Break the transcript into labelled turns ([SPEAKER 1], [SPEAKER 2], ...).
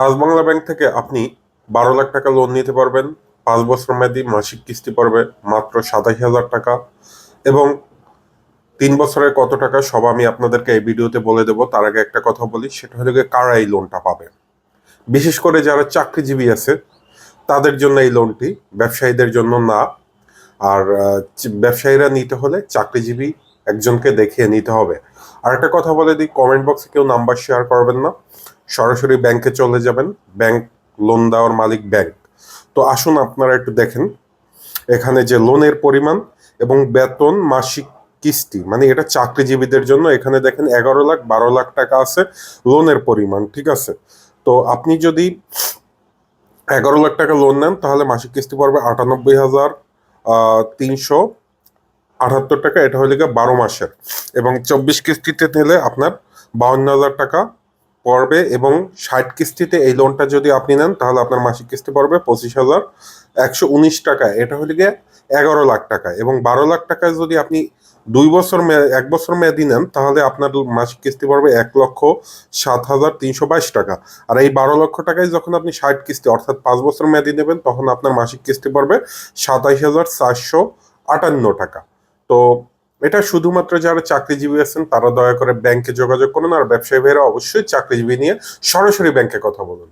[SPEAKER 1] আজ বাংলা ব্যাংক থেকে আপনি বারো লাখ টাকা লোন নিতে পারবেন। পাঁচ বছর মেয়াদি মাসিক কিস্তি পড়বে মাত্র সাতাশ হাজার টাকা। এবং তিন বছরের কত টাকা সব আমি আপনাদেরকে এই ভিডিওতে বলে দেবো। তার আগে একটা কথা বলি, সেটা হলো কারা এই লোনটা পাবে? বিশেষ করে যারা চাকরিজীবী আছে, তাদের জন্য এই লোনটি ব্যবসায়ীদের জন্য না। আর ব্যবসায়ীরা নিতে হলে চাকরিজীবী একজনকে দেখিয়ে নিতে হবে। আর একটা কথা বলে দিই কমেন্ট বক্সে কেউ নাম্বার শেয়ার করবেন না। সরাসরি ব্যাংকে চলে যাবেন ব্যাংক লোন দেওয়ার মালিক ব্যাংক তো আসুন আপনারা একটু দেখেন, এখানে যে লোনের পরিমাণ এবং বেতন মাসিক কিস্তি মানে এটা চাকরিজীবীদের জন্য, এখানে দেখেন এগারো লাখ, বারো লাখ টাকা আছে লোনের পরিমাণ, ঠিক আছে? তো আপনি যদি এগারো লাখ টাকা লোন নেন, তাহলে মাসিক কিস্তি পড়বে আটানব্বই হাজার তিনশো আটাত্তর টাকা, এটা হলে বারো মাসের। এবং চব্বিশ কিস্তিতে নিলে আপনার বাউন্ন হাজার টাকা পড়বে এবং ষাট কিস্তিতে এই লোনটা যদি আপনি নেন, তাহলে আপনার মাসিক কিস্তি পড়বে পঁচিশ হাজার একশো উনিশ টাকা। এটা হলে গিয়ে এগারো লাখ টাকা এবং বারো লাখ টাকায় যদি আপনি দুই বছর এক বছর মেয়াদি নেন, তাহলে আপনার মাসিক কিস্তি পড়বে এক লক্ষ সাত হাজার তিনশো বাইশ টাকা। আর এই বারো লক্ষ টাকায় যখন আপনি ষাট কিস্তি অর্থাৎ পাঁচ বছর মেয়াদি নেবেন, তখন আপনার মাসিক কিস্তি পড়বে সাতাইশ হাজার চারশো আটান্ন টাকা। তো এটা শুধুমাত্র যারা চাকরিজীবী আছেন, তারা দয়া করে ব্যাংকে যোগাযোগ করুন আর ব্যবসায়ী ভাইরা অবশ্যই চাকরিজীবী নিয়ে সরাসরি ব্যাংকে কথা বলুন।